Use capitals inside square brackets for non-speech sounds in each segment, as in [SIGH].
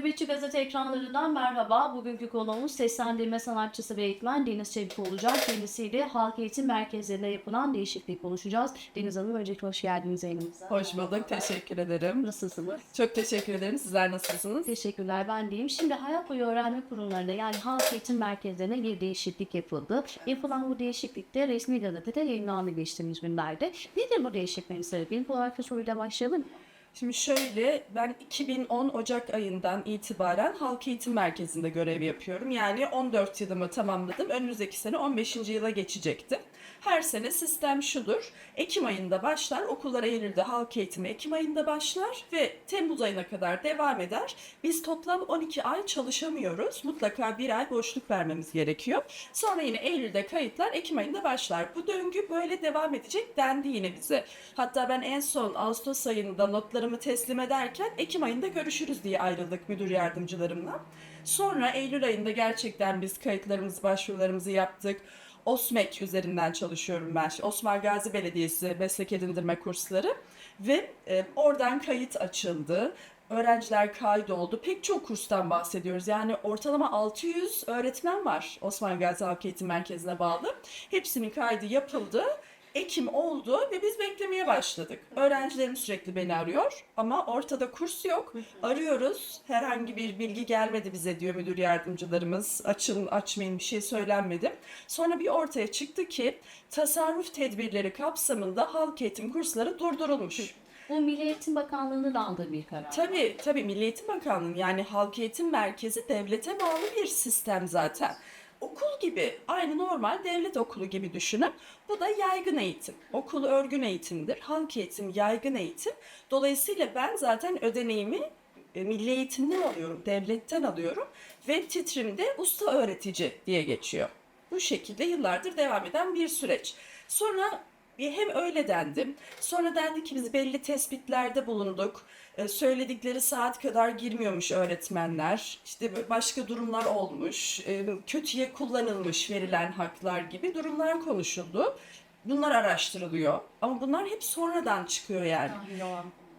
Nöbetçi Gazete ekranlarından merhaba. Bugünkü konuğumuz seslendirme sanatçısı ve eğitmen Deniz Çevik olacak. Kendisiyle halk eğitim merkezlerinde yapılan değişikliği konuşacağız. Deniz Hanım öncelikle hoş geldiniz yayınımıza. Hoş bulduk. Teşekkür ederim. Nasılsınız? Çok teşekkür ederim. Sizler nasılsınız? Teşekkürler ben diyeyim. Şimdi hayat boyu öğrenme kurumlarında yani halk eğitim merkezlerine bir değişiklik yapıldı. Yapılan bu değişiklikte resmi gazetede yayınlandı geçtiğimiz günlerde. Nedir bu değişikliğin sebebi? İlk olarak soruyla başlayalım. Şimdi şöyle ben 2010 Ocak ayından itibaren Halk Eğitim Merkezi'nde görev yapıyorum. Yani 14 yılımı tamamladım. Önümüzdeki sene 15. yıla geçecektim. Her sene sistem şudur. Ekim ayında başlar. Okullar Eylül'de halk eğitimi Ekim ayında başlar ve Temmuz ayına kadar devam eder. Biz toplam 12 ay çalışamıyoruz. Mutlaka bir ay boşluk vermemiz gerekiyor. Sonra yine Eylül'de kayıtlar Ekim ayında başlar. Bu döngü böyle devam edecek dendi yine bize. Hatta ben en son Ağustos ayında notlarımı teslim ederken Ekim ayında görüşürüz diye ayrıldık müdür yardımcılarımla. Sonra Eylül ayında gerçekten biz kayıtlarımızı, başvurularımızı yaptık. OSMEK üzerinden çalışıyorum ben. Osman Gazi Belediyesi meslek edindirme kursları ve e, oradan kayıt açıldı. Öğrenciler kaydoldu. Pek çok kurstan bahsediyoruz. Yani ortalama 600 öğretmen var Osman Gazi Halk Eğitim Merkezi'ne bağlı. Hepsinin kaydı yapıldı. Ekim oldu ve biz beklemeye başladık. Öğrencilerim sürekli beni arıyor ama ortada kurs yok. Arıyoruz. Herhangi bir bilgi gelmedi bize diyor müdür yardımcılarımız. Açın açmayın bir şey söylenmedi. Sonra bir ortaya çıktı ki tasarruf tedbirleri kapsamında halk eğitim kursları durdurulmuş. Bu Milli Eğitim Bakanlığı'nın aldığı bir karar. Tabii tabii Milli Eğitim Bakanlığı yani Halk Eğitim Merkezi devlete bağlı bir sistem zaten. Okul gibi aynı normal devlet okulu gibi düşünün. Bu da yaygın eğitim. Okul örgün eğitimdir. Halk eğitim yaygın eğitim. Dolayısıyla ben zaten ödeneğimi e, milli eğitimden alıyorum, devletten alıyorum ve titrimde usta öğretici diye geçiyor. Bu şekilde yıllardır devam eden bir süreç. Sonra hem öyle dendim. Sonra dendi ki biz belli tespitlerde bulunduk. Ee, söyledikleri saat kadar girmiyormuş öğretmenler. İşte başka durumlar olmuş. Ee, kötüye kullanılmış verilen haklar gibi durumlar konuşuldu. Bunlar araştırılıyor. Ama bunlar hep sonradan çıkıyor yani.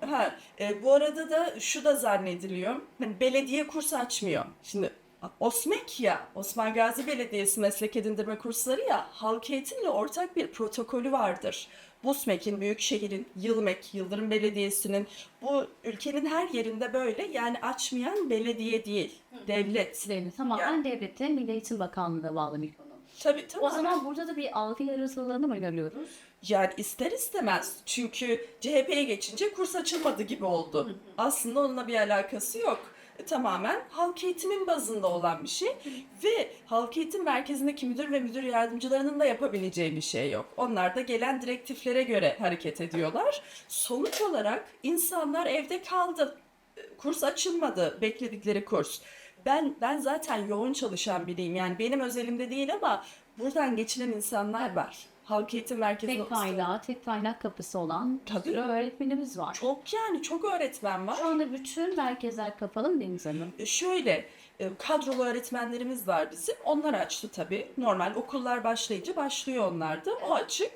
Ha, e, bu arada da şu da zannediliyor. Hani belediye kurs açmıyor. Şimdi OSMEK ya, Osman Gazi Belediyesi meslek edindirme kursları ya, halk eğitimle ortak bir protokolü vardır. BUSMEK'in, Büyükşehir'in, Yılmek, Yıldırım Belediyesi'nin, bu ülkenin her yerinde böyle. Yani açmayan belediye değil, devlet. Sizlerini tamamen devlete Milli Eğitim Bakanlığı'na bağlı bir konu. Tabii O tamam. zaman burada da bir algı yarışmalarını mı görüyoruz? Yani ister istemez. Çünkü CHP'ye geçince kurs açılmadı gibi oldu. Aslında onunla bir alakası yok. Tamamen halk eğitimin bazında olan bir şey ve halk eğitim merkezindeki müdür ve müdür yardımcılarının da yapabileceği bir şey yok. Onlar da gelen direktiflere göre hareket ediyorlar. Sonuç olarak insanlar evde kaldı. Kurs açılmadı, bekledikleri kurs. Ben ben zaten yoğun çalışan biriyim. Yani benim özelimde değil ama buradan geçinen insanlar var. Halk eğitim merkezi Tek kaynağı, tek kaynak kapısı olan bir sürü öğretmenimiz var. çok yani çok öğretmen var. Şu anda bütün merkezler kapalı mı Deniz Hanım? E, Şöyle e, kadrolu öğretmenlerimiz var bizim. Onlar açtı tabii. Normal okullar başlayınca başlıyor onlar da. O açık.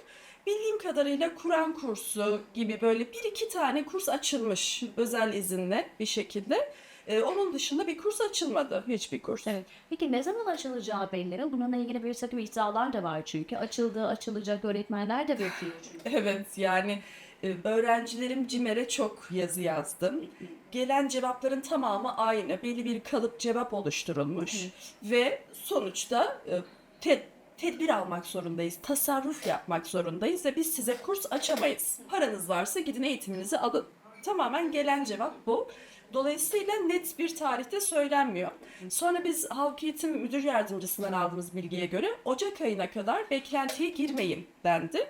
Bildiğim kadarıyla Kur'an kursu gibi böyle bir iki tane kurs açılmış özel izinle bir şekilde. E, onun dışında bir kurs açılmadı. Hiçbir kurs. Evet. Peki ne zaman açılacağı belli. Bununla ilgili bir takım iddialar da var çünkü. Açıldığı açılacak öğretmenler de bekliyor çünkü. Evet yani e, öğrencilerim CİMER'e çok yazı yazdım. Gelen cevapların tamamı aynı. Belli bir kalıp cevap oluşturulmuş. Ve sonuçta e, te- tedbir almak zorundayız. Tasarruf yapmak zorundayız ve biz size kurs açamayız. Paranız varsa gidin eğitiminizi alın. Tamamen gelen cevap bu. Dolayısıyla net bir tarihte söylenmiyor. Sonra biz Halk Eğitim Müdür Yardımcısından aldığımız bilgiye göre Ocak ayına kadar beklentiye girmeyin dendi.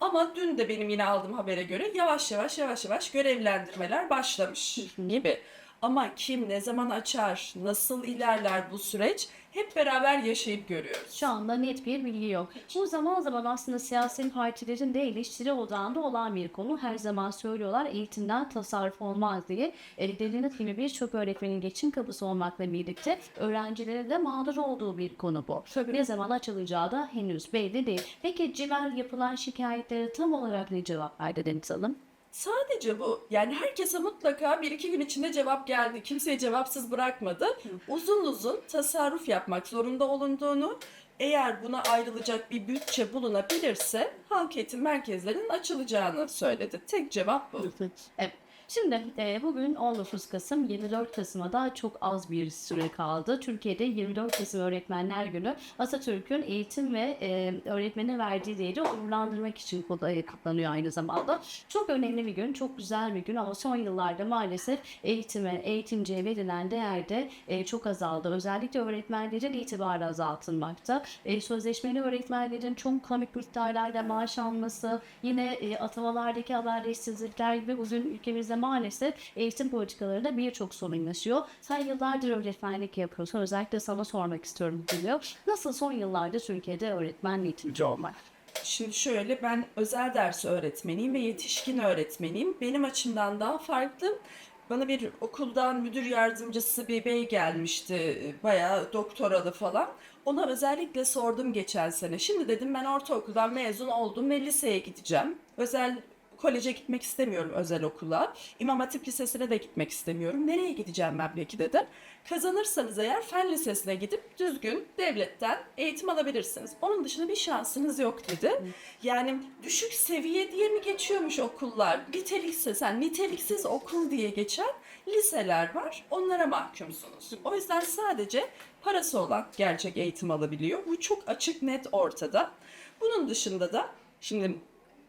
Ama dün de benim yine aldığım habere göre yavaş yavaş yavaş yavaş görevlendirmeler başlamış gibi. Ama kim ne zaman açar, nasıl ilerler bu süreç hep beraber yaşayıp görüyoruz. Şu anda net bir bilgi yok. Bu zaman zaman aslında siyasi partilerin de eleştiri odağında olan bir konu. Her zaman söylüyorlar eğitimden tasarruf olmaz diye. E, Dediğiniz gibi birçok öğretmenin geçim kapısı olmakla birlikte öğrencilere de mağdur olduğu bir konu bu. Tabii. Ne zaman açılacağı da henüz belli değil. Peki CİMER yapılan şikayetlere tam olarak ne cevap verdi Deniz Hanım? Sadece bu. Yani herkese mutlaka bir iki gün içinde cevap geldi. Kimseye cevapsız bırakmadı. Uzun uzun tasarruf yapmak zorunda olunduğunu, eğer buna ayrılacak bir bütçe bulunabilirse halk eğitim merkezlerinin açılacağını söyledi. Tek cevap bu. Evet. Şimdi e, bugün 19 Kasım, 24 Kasım'a da çok az bir süre kaldı. Türkiye'de 24 Kasım Öğretmenler Günü Atatürk'ün eğitim ve e, öğretmene verdiği değeri onurlandırmak için e, kutlanıyor aynı zamanda. Çok önemli bir gün, çok güzel bir gün ama son yıllarda maalesef eğitime, eğitimciye verilen değer de e, çok azaldı. Özellikle öğretmenlerin itibarı azaltılmakta. E, sözleşmeli öğretmenlerin çok komik miktarlarda maaş alması, yine e, atamalardaki adaletsizlikler gibi bugün ülkemizde maalesef eğitim politikalarında birçok sorun yaşıyor. Sen yıllardır öğretmenlik yapıyorsun. Özellikle sana sormak istiyorum biliyor. Nasıl son yıllarda Türkiye'de öğretmen eğitimci olmak? Şimdi şöyle ben özel ders öğretmeniyim ve yetişkin öğretmeniyim. Benim açımdan daha farklı. Bana bir okuldan müdür yardımcısı bir bey gelmişti. Bayağı doktoralı falan. Ona özellikle sordum geçen sene. Şimdi dedim ben ortaokuldan mezun oldum ve liseye gideceğim. Özel koleje gitmek istemiyorum özel okula. İmam Hatip Lisesi'ne de gitmek istemiyorum. Nereye gideceğim ben peki dedim. Kazanırsanız eğer fen lisesine gidip düzgün devletten eğitim alabilirsiniz. Onun dışında bir şansınız yok dedi. Yani düşük seviye diye mi geçiyormuş okullar? Niteliksiz, yani niteliksiz okul diye geçen liseler var. Onlara mahkumsunuz. O yüzden sadece parası olan gerçek eğitim alabiliyor. Bu çok açık net ortada. Bunun dışında da şimdi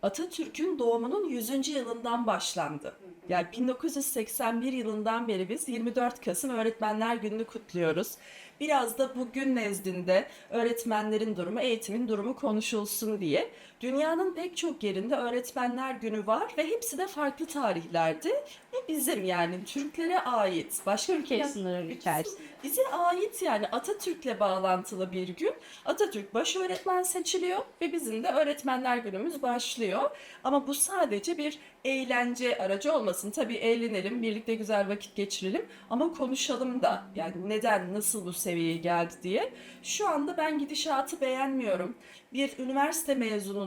Atatürk'ün doğumunun 100. yılından başlandı. Yani 1981 yılından beri biz 24 Kasım Öğretmenler Günü'nü kutluyoruz. Biraz da bugün nezdinde öğretmenlerin durumu, eğitimin durumu konuşulsun diye. Dünyanın pek çok yerinde Öğretmenler Günü var ve hepsi de farklı tarihlerde. Bu bizim yani Türklere ait. Başka Türkiye ülke sınırları içerisinde. bize ait yani Atatürk'le bağlantılı bir gün. Atatürk baş öğretmen seçiliyor ve bizim de öğretmenler günümüz başlıyor. Ama bu sadece bir eğlence aracı olmasın. Tabii eğlenelim, birlikte güzel vakit geçirelim ama konuşalım da yani neden, nasıl bu seviyeye geldi diye. Şu anda ben gidişatı beğenmiyorum. Bir üniversite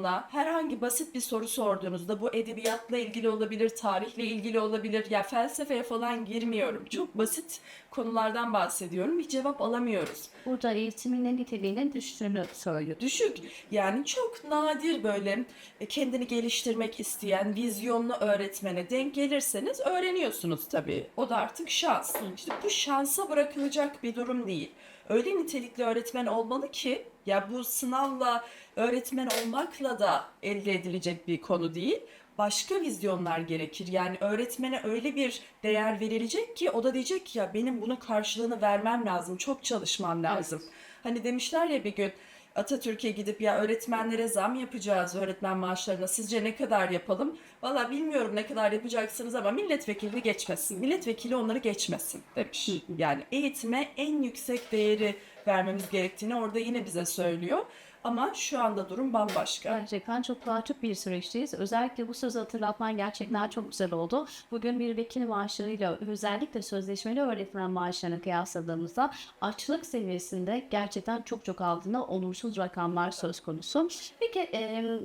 mezununa herhangi basit bir soru sorduğunuzda bu edebiyatla ilgili olabilir, tarihle ilgili olabilir. Ya felsefeye falan girmiyorum. Çok basit konulardan bahsediyorum. Bir cevap alamıyoruz. Burada eğitimin en niteliğinin düştüğünü söylüyor. Düşük. Yani çok nadir böyle e, kendini geliştirmek isteyen, vizyonlu öğretmene denk gelirseniz öğreniyorsunuz tabii. O da artık şans. İşte bu şansa bırakılacak bir durum değil. Öyle nitelikli öğretmen olmalı ki ya bu sınavla öğretmen olmakla da elde edilecek bir konu değil. Başka vizyonlar gerekir. Yani öğretmene öyle bir değer verilecek ki o da diyecek ki ya benim bunun karşılığını vermem lazım. Çok çalışmam lazım. Hani demişler ya bir gün Atatürk'e gidip ya öğretmenlere zam yapacağız öğretmen maaşlarına sizce ne kadar yapalım? Valla bilmiyorum ne kadar yapacaksınız ama milletvekili geçmesin. Milletvekili onları geçmesin demiş. Yani eğitime en yüksek değeri vermemiz gerektiğini orada yine bize söylüyor. Ama şu anda durum bambaşka. Gerçekten çok rahatlık bir süreçteyiz. Özellikle bu sözü hatırlatman gerçekten çok güzel oldu. Bugün bir vekil maaşlarıyla özellikle sözleşmeli öğretmen maaşlarını kıyasladığımızda açlık seviyesinde gerçekten çok çok altında olumsuz rakamlar söz konusu. Peki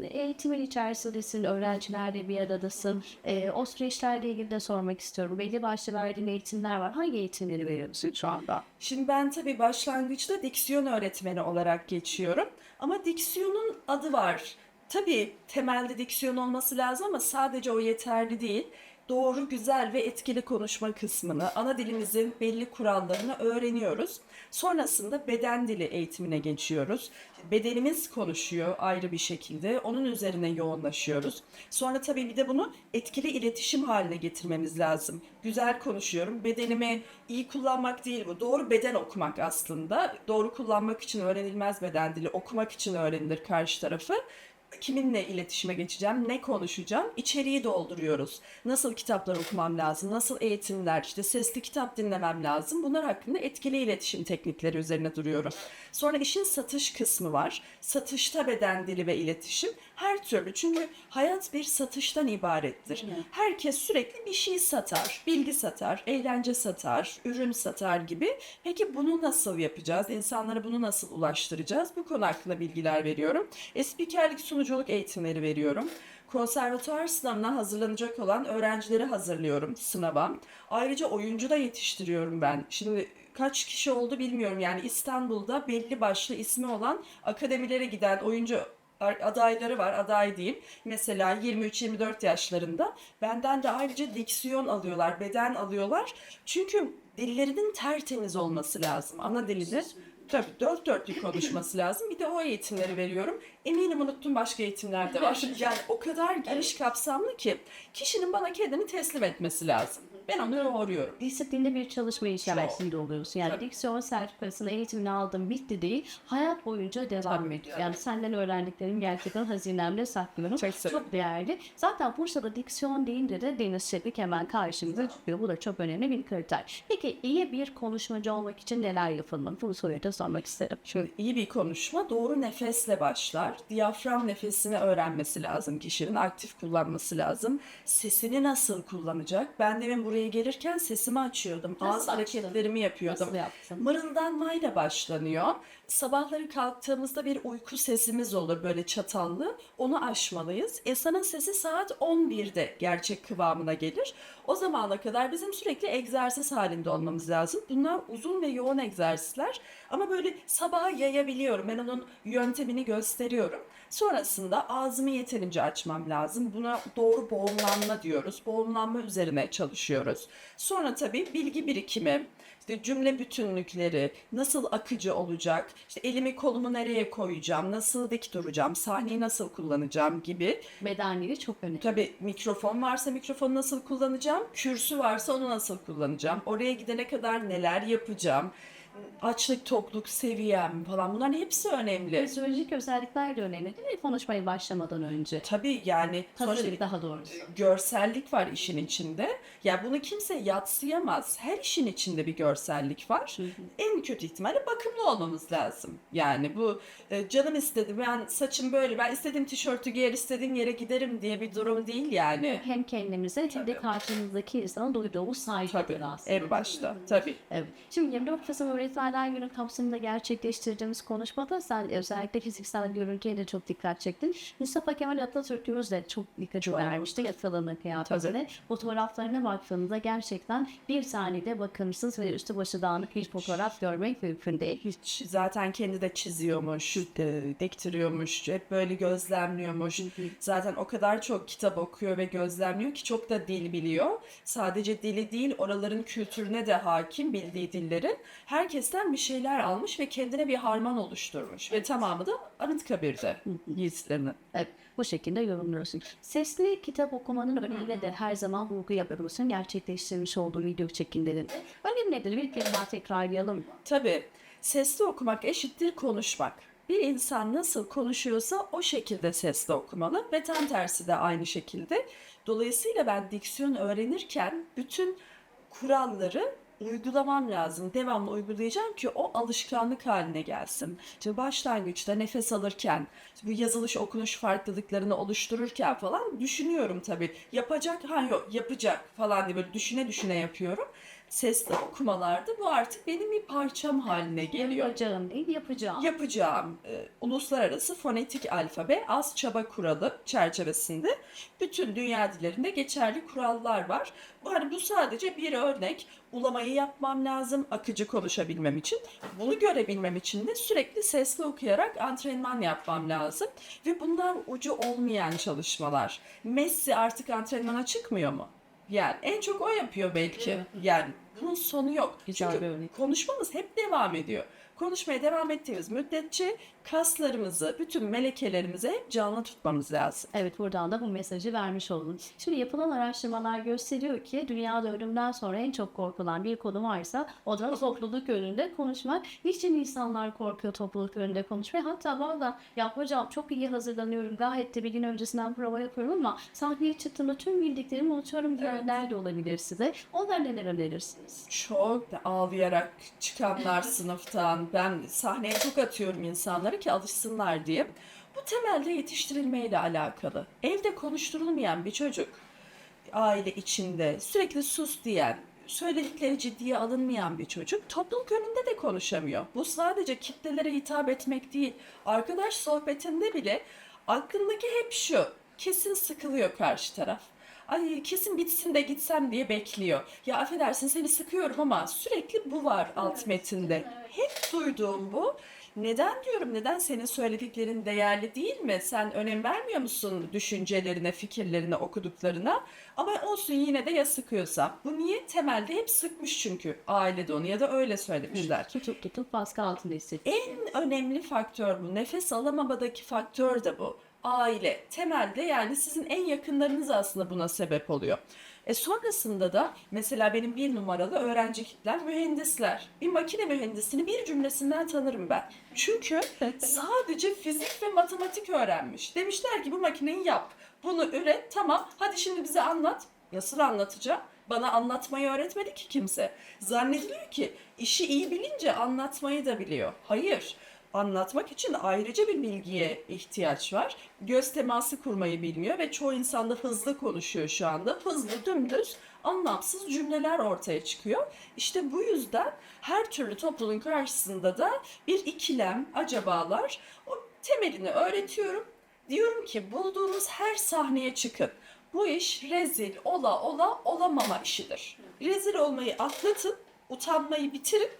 eğitimin içerisindesin, öğrencilerle bir aradasın. E, o süreçlerle ilgili de sormak istiyorum. Belli başlı verdiğin eğitimler var. Hangi eğitimleri veriyorsun şu anda? Şimdi ben tabii başlangıçta diksiyon öğretmeni olarak geçiyorum. Ama diksiyonun adı var. Tabii temelde diksiyon olması lazım ama sadece o yeterli değil. Doğru, güzel ve etkili konuşma kısmını, ana dilimizin belli kurallarını öğreniyoruz. Sonrasında beden dili eğitimine geçiyoruz. Bedenimiz konuşuyor ayrı bir şekilde. Onun üzerine yoğunlaşıyoruz. Sonra tabii bir de bunu etkili iletişim haline getirmemiz lazım. Güzel konuşuyorum. Bedenimi iyi kullanmak değil bu. Doğru beden okumak aslında. Doğru kullanmak için öğrenilmez beden dili. Okumak için öğrenilir karşı tarafı kiminle iletişime geçeceğim, ne konuşacağım, içeriği dolduruyoruz. Nasıl kitaplar okumam lazım, nasıl eğitimler, işte sesli kitap dinlemem lazım. Bunlar hakkında etkili iletişim teknikleri üzerine duruyorum. Sonra işin satış kısmı var. Satışta beden dili ve iletişim her türlü. Çünkü hayat bir satıştan ibarettir. Herkes sürekli bir şey satar. Bilgi satar, eğlence satar, ürün satar gibi. Peki bunu nasıl yapacağız? İnsanlara bunu nasıl ulaştıracağız? Bu konu hakkında bilgiler veriyorum. E, spikerlik sunum sunuculuk eğitimleri veriyorum. Konservatuar sınavına hazırlanacak olan öğrencileri hazırlıyorum sınava. Ayrıca oyuncu da yetiştiriyorum ben. Şimdi kaç kişi oldu bilmiyorum. Yani İstanbul'da belli başlı ismi olan akademilere giden oyuncu adayları var, aday diyeyim. Mesela 23-24 yaşlarında. Benden de ayrıca diksiyon alıyorlar, beden alıyorlar. Çünkü dillerinin tertemiz olması lazım. Ana dilini tabii dört dörtlük [LAUGHS] konuşması lazım. Bir de o eğitimleri veriyorum. Eminim unuttum başka eğitimler de var. [LAUGHS] Yani o kadar geniş kapsamlı ki kişinin bana kendini teslim etmesi lazım. Ben onu yoğuruyorum. Disiplinli bir çalışma içerisinde oluyorsun. Yani Tabii. diksiyon sertifikasını eğitimini aldım bitti değil. Hayat boyunca devam Tabii, ediyor. Yani senden öğrendiklerim gerçekten hazinemde saklıyorum. Çok. Çok değerli. Zaten Bursa'da diksiyon deyince de Deniz Şefik hemen karşımıza çıkıyor. Bu da çok önemli bir kriter. Peki iyi bir konuşmacı olmak için neler yapılmalı? Bu soruyu da sormak isterim. Şöyle iyi bir konuşma doğru nefesle başlar. Diyafram nefesini öğrenmesi lazım kişinin. Aktif kullanması lazım. Sesini nasıl kullanacak? Ben demin buraya gelirken sesimi açıyordum. Nasıl Ağız açtın? hareketlerimi yapıyordum. Nasıl yaptın? Mırıldanmayla başlanıyor. Sabahları kalktığımızda bir uyku sesimiz olur böyle çatallı. Onu aşmalıyız. Esanın sesi saat 11'de gerçek kıvamına gelir. O zamana kadar bizim sürekli egzersiz halinde olmamız lazım. Bunlar uzun ve yoğun egzersizler. Ama böyle sabaha yayabiliyorum. Ben onun yöntemini gösteriyorum. Sonrasında ağzımı yeterince açmam lazım. Buna doğru boğumlanma diyoruz. Boğumlanma üzerine çalışıyoruz. Sonra tabii bilgi birikimi, işte cümle bütünlükleri, nasıl akıcı olacak, işte elimi kolumu nereye koyacağım, nasıl dik duracağım, sahneyi nasıl kullanacağım gibi. Bedenleri çok önemli. Tabii mikrofon varsa mikrofonu nasıl kullanacağım, kürsü varsa onu nasıl kullanacağım, oraya gidene kadar neler yapacağım, açlık tokluk seviyem falan bunların hepsi önemli. Fizyolojik özellikler de önemli değil mi? Konuşmaya başlamadan önce. Tabii yani sonuçta Hazırlık daha doğrusu. görsellik var işin içinde. Ya bunu kimse yatsıyamaz. Her işin içinde bir görsellik var. En kötü ihtimalle bakımlı olmamız lazım. Yani bu e, canım istedi ben saçım böyle ben istediğim tişörtü giyer istediğim yere giderim diye bir durum değil yani. Hem kendimize hem de karşımızdaki insana duyduğumuz saygıdır Tabii aslında. en başta tabii. Evet. Şimdi 24 Kasım Öğretmenler Günü kapsamında gerçekleştirdiğimiz konuşmada sen özellikle fiziksel görüntüye de çok dikkat çektin. Mustafa Kemal Atatürk'ümüz de çok dikkat vermişti yasalarına kıyafetine. Fotoğraflarına baktığınızda gerçekten bir saniyede bakımsız ve üstü başı dağınık bir fotoğraf görmek mümkün değil. Hiç zaten kendi de çiziyormuş, dektiriyormuş, hep böyle gözlemliyormuş. Zaten o kadar çok kitap okuyor ve gözlemliyor ki çok da dil biliyor. Sadece dili değil, oraların kültürüne de hakim bildiği dillerin. Herkesten bir şeyler almış ve kendine bir harman oluşturmuş. Ve tamamı da Anıtkabir'de yiğitlerinin. Evet, bu şekilde yorumluyorsun. Sesli kitap okumanın önemine de her zaman vurgu yapıyorsun gerçekleştirmiş olduğu video çekimlerinde. Önem nedir? Bir kez daha tekrarlayalım. Tabii sesli okumak eşittir konuşmak. Bir insan nasıl konuşuyorsa o şekilde sesli okumalı ve tam tersi de aynı şekilde. Dolayısıyla ben diksiyon öğrenirken bütün kuralları uygulamam lazım. Devamlı uygulayacağım ki o alışkanlık haline gelsin. İşte başlangıçta nefes alırken, bu yazılış okunuş farklılıklarını oluştururken falan düşünüyorum tabii. Yapacak, ha yok yapacak falan diye böyle düşüne düşüne yapıyorum. Sesli okumalarda bu artık benim bir parçam haline geliyor Yapacağım değil, yapacağım. yapacağım e, uluslararası fonetik alfabe az çaba kuralı çerçevesinde bütün dünya dillerinde geçerli kurallar var. Bu hani bu sadece bir örnek. Ulamayı yapmam lazım akıcı konuşabilmem için. Bunu görebilmem için de sürekli sesli okuyarak antrenman yapmam lazım. Ve bunlar ucu olmayan çalışmalar. Messi artık antrenmana çıkmıyor mu? Yani en çok o yapıyor belki. Yani bunun sonu yok. Güzel Çünkü bir örnek. konuşmamız hep devam ediyor. Konuşmaya devam ettiğimiz müddetçe kaslarımızı, bütün melekelerimizi hep canlı tutmamız lazım. Evet buradan da bu mesajı vermiş oldun. Şimdi yapılan araştırmalar gösteriyor ki dünyada ölümden sonra en çok korkulan bir konu varsa o da topluluk önünde konuşmak. Niçin insanlar korkuyor topluluk önünde konuşmaya? Hatta bazen ya hocam çok iyi hazırlanıyorum gayet de bir gün öncesinden prova yapıyorum ama sahneye çıktığımda tüm bildiklerimi unutuyorum diyenler de olabilir size. Onlara neler önerirsiniz? Çok ağlayarak çıkanlar [LAUGHS] sınıftan, ben sahneye çok atıyorum insanları ki alışsınlar diye. Bu temelde yetiştirilmeyle alakalı. Evde konuşturulmayan bir çocuk, aile içinde sürekli sus diyen, söyledikleri ciddiye alınmayan bir çocuk topluluk önünde de konuşamıyor. Bu sadece kitlelere hitap etmek değil. Arkadaş sohbetinde bile Aklındaki hep şu. Kesin sıkılıyor karşı taraf. Ay kesin bitsin de gitsem diye bekliyor. Ya affedersin seni sıkıyorum ama sürekli bu var alt metinde. Hep duyduğum bu. Neden diyorum neden senin söylediklerin değerli değil mi? Sen önem vermiyor musun düşüncelerine, fikirlerine, okuduklarına? Ama olsun yine de ya sıkıyorsa. Bu niye? Temelde hep sıkmış çünkü ailede onu ya da öyle söylemişler. Tutup tutup baskı altında hissediyor. En önemli faktör bu. Nefes alamamadaki faktör de bu. Aile. Temelde yani sizin en yakınlarınız aslında buna sebep oluyor. E sonrasında da mesela benim bir numaralı öğrenci kitlem mühendisler. Bir makine mühendisini bir cümlesinden tanırım ben. Çünkü [LAUGHS] sadece fizik ve matematik öğrenmiş. Demişler ki bu makineyi yap. Bunu üret tamam hadi şimdi bize anlat. Nasıl anlatacağım? Bana anlatmayı öğretmedi ki kimse. Zannediliyor ki işi iyi bilince anlatmayı da biliyor. Hayır. Anlatmak için ayrıca bir bilgiye ihtiyaç var. Göz teması kurmayı bilmiyor ve çoğu insan da hızlı konuşuyor şu anda. Hızlı, dümdüz, anlamsız cümleler ortaya çıkıyor. İşte bu yüzden her türlü toplumun karşısında da bir ikilem, acabalar. O temelini öğretiyorum. Diyorum ki bulduğunuz her sahneye çıkın. Bu iş rezil ola ola olamama işidir. Rezil olmayı atlatın, utanmayı bitirin.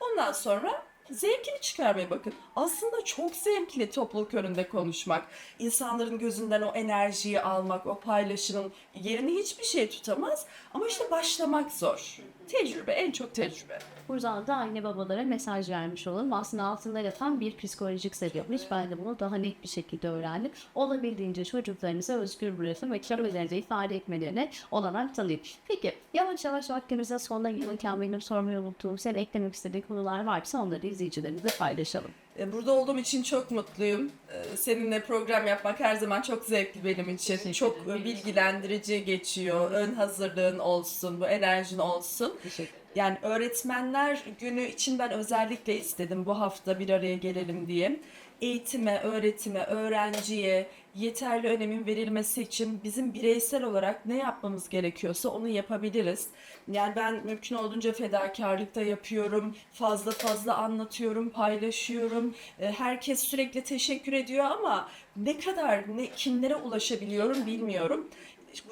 Ondan sonra zevkini çıkarmaya bakın. Aslında çok zevkli topluluk önünde konuşmak. İnsanların gözünden o enerjiyi almak, o paylaşımın yerini hiçbir şey tutamaz. Ama işte başlamak zor. Tecrübe, en çok tecrübe. Buradan da anne babalara mesaj vermiş olalım. Aslında altında yatan bir psikolojik sebepmiş. Ben de bunu daha net bir şekilde öğrendim. Olabildiğince çocuklarınıza özgür bırakın ve kendilerini ifade etmelerine olanak tanıyın. Peki yavaş yavaş vaktimizin sonuna gelirken benim sormayı unuttuğum, sen eklemek istediğin konular varsa onları izleyicilerimizle paylaşalım. E, Burada olduğum için çok mutluyum. E, Seninle program yapmak her zaman çok zevkli benim için. Teşekkür Çok ederim. e, bilgilendirici geçiyor. Ön hazırlığın olsun, bu enerjin olsun. Teşekkür Yani öğretmenler günü için ben özellikle istedim bu hafta bir araya gelelim diye. Eğitime, öğretime, öğrenciye yeterli önemin verilmesi için bizim bireysel olarak ne yapmamız gerekiyorsa onu yapabiliriz. Yani ben mümkün olduğunca fedakarlık da yapıyorum. Fazla fazla anlatıyorum, paylaşıyorum. E, Herkes sürekli teşekkür ediyor ama ne kadar ne kimlere ulaşabiliyorum bilmiyorum.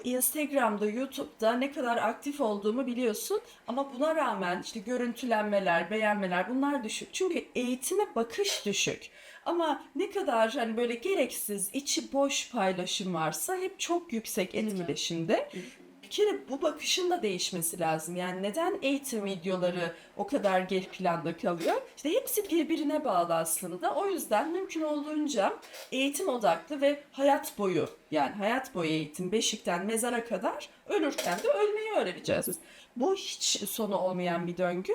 Instagram'da, YouTube'da ne kadar aktif olduğumu biliyorsun ama buna rağmen işte görüntülenmeler, beğenmeler bunlar düşük. Çünkü eğitime bakış düşük. Ama ne kadar hani böyle gereksiz, içi boş paylaşım varsa hep çok yüksek etkileşimde. Bir kere bu bakışın da değişmesi lazım. Yani neden eğitim videoları o kadar geri planda kalıyor? İşte hepsi birbirine bağlı aslında. O yüzden mümkün olduğunca eğitim odaklı ve hayat boyu yani hayat boyu eğitim beşikten mezara kadar ölürken de ölmeyi öğreneceğiz. Bu hiç sonu olmayan bir döngü.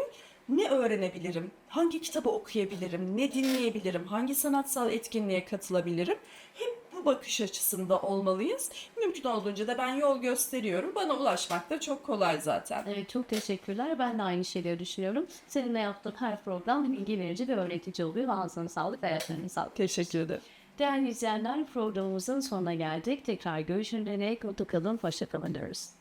Ne öğrenebilirim? Hangi kitabı okuyabilirim? Ne dinleyebilirim? Hangi sanatsal etkinliğe katılabilirim? Hep bu bakış açısında olmalıyız. Mümkün olduğunca da ben yol gösteriyorum. Bana ulaşmak da çok kolay zaten. Evet çok teşekkürler. Ben de aynı şeyleri düşünüyorum. Seninle yaptığım her program bilgi verici ve öğretici oluyor. Ağzına sağlık, ayaklarına sağlık. Teşekkür ederim. Değerli izleyenler programımızın sonuna geldik. Tekrar görüşünceye dek mutlu kalın, hoşça kalın diyoruz.